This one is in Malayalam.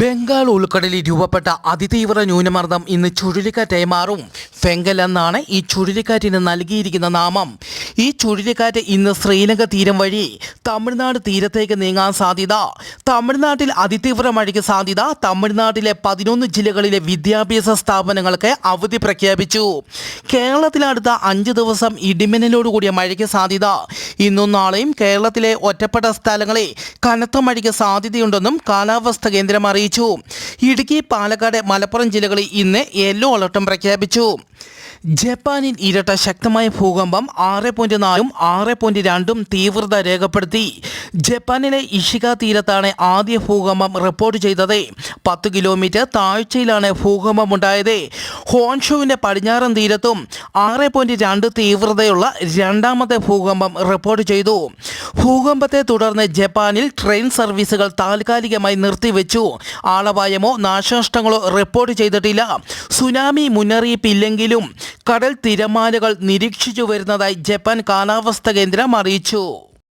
ബംഗാൾ ഉൾക്കടലിൽ രൂപപ്പെട്ട അതിതീവ്ര ന്യൂനമർദ്ദം ഇന്ന് ചുഴലിക്കാറ്റായി മാറും. ഫെങ്കൽ എന്നാണ് ഈ ചുഴലിക്കാറ്റിന് നൽകിയിരിക്കുന്ന നാമം. ഈ ചുഴലിക്കാറ്റ് ഇന്ന് ശ്രീലങ്ക തീരം വഴി തമിഴ്നാട് തീരത്തേക്ക് നീങ്ങാൻ സാധ്യത. തമിഴ്നാട്ടിൽ അതിതീവ്ര മഴയ്ക്ക് സാധ്യത. തമിഴ്നാട്ടിലെ പതിനൊന്ന് ജില്ലകളിലെ വിദ്യാഭ്യാസ സ്ഥാപനങ്ങൾക്ക് അവധി പ്രഖ്യാപിച്ചു. കേരളത്തിലടുത്ത അഞ്ച് ദിവസം ഇടിമിന്നലോടുകൂടിയ മഴയ്ക്ക് സാധ്യത. ഇന്നും നാളെയും കേരളത്തിലെ ഒറ്റപ്പെട്ട സ്ഥലങ്ങളിൽ കനത്ത മഴയ്ക്ക് സാധ്യതയുണ്ടെന്നും കാലാവസ്ഥ കേന്ദ്രം അറിയിച്ചു. ഇടുക്കി പാലക്കാട് മലപ്പുറം ജില്ലകളിൽ ഇന്ന് യെല്ലോ അലർട്ടും പ്രഖ്യാപിച്ചു. ജപ്പാനിൽ ഇരട്ട ശക്തമായ ഭൂകമ്പം ആറ് പോയിന്റ് നാലും ആറ് പോയിന്റ് രണ്ടും തീവ്രത രേഖപ്പെടുത്തി. ജപ്പാനിലെ ഇഷിക തീരത്താണ് ആദ്യ ഭൂകമ്പം റിപ്പോർട്ട് ചെയ്തത്. പത്ത് കിലോമീറ്റർ താഴ്ചയിലാണ് ഭൂകമ്പം ഉണ്ടായത് ഹോൺഷുവിന്റെ പടിഞ്ഞാറൻ തീരത്തും ആറ് പോയിന്റ് രണ്ട് തീവ്രതയുള്ള രണ്ടാമത്തെ ഭൂകമ്പം റിപ്പോർട്ട് ചെയ്തു. ഭൂകമ്പത്തെ തുടർന്ന് ജപ്പാനിൽ ട്രെയിൻ സർവീസുകൾ താൽക്കാലികമായി നിർത്തിവെച്ചു. ആളപായമോ നാശനഷ്ടങ്ങളോ റിപ്പോർട്ട് ചെയ്തിട്ടില്ല. സുനാമി മുന്നറിയിപ്പില്ലെങ്കിലും കടൽ തിരമാലകൾ നിരീക്ഷിച്ചു വരുന്നതായി ജപ്പാൻ കാലാവസ്ഥ കേന്ദ്രം അറിയിച്ചു.